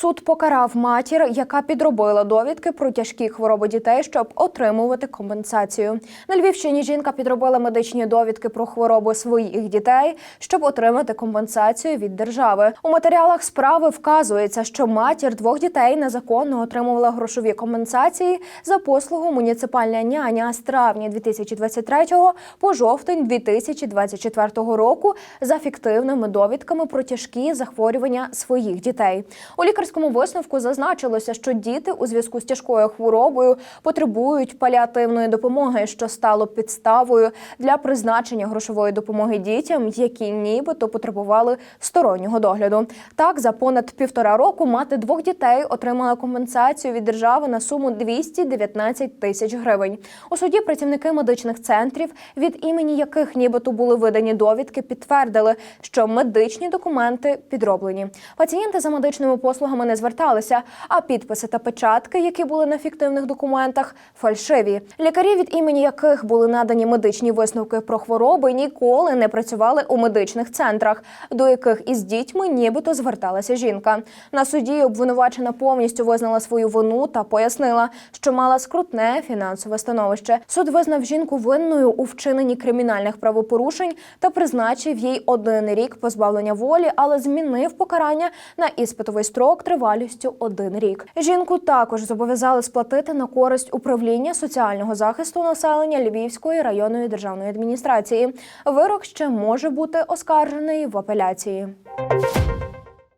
Суд покарав матір, яка підробила довідки про тяжкі хвороби дітей, щоб отримувати компенсацію. На Львівщині жінка підробила медичні довідки про хвороби своїх дітей, щоб отримати компенсацію від держави. У матеріалах справи вказується, що матір двох дітей незаконно отримувала грошові компенсації за послугу муніципальна няня з травня 2023 по жовтень 2024 року за фіктивними довідками про тяжкі захворювання своїх дітей. У лікарському висновку зазначилося, що діти у зв'язку з тяжкою хворобою потребують паліативної допомоги, що стало підставою для призначення грошової допомоги дітям, які нібито потребували стороннього догляду. Так, за понад півтора року мати двох дітей отримала компенсацію від держави на суму 219 тисяч гривень. У суді працівники медичних центрів, від імені яких нібито були видані довідки, підтвердили, що медичні документи підроблені. Пацієнти за медичними послугами не зверталися, а підписи та печатки, які були на фіктивних документах, фальшиві. Лікарі, від імені яких були надані медичні висновки про хвороби, ніколи не працювали у медичних центрах, до яких із дітьми нібито зверталася жінка. На суді обвинувачена повністю визнала свою вину та пояснила, що мала скрутне фінансове становище. Суд визнав жінку винною у вчиненні кримінальних правопорушень та призначив їй один рік позбавлення волі, але змінив покарання на іспитовий строк тривалістю один рік. Жінку також зобов'язали сплатити на користь управління соціального захисту населення Львівської районної державної адміністрації. Вирок ще може бути оскаржений в апеляції.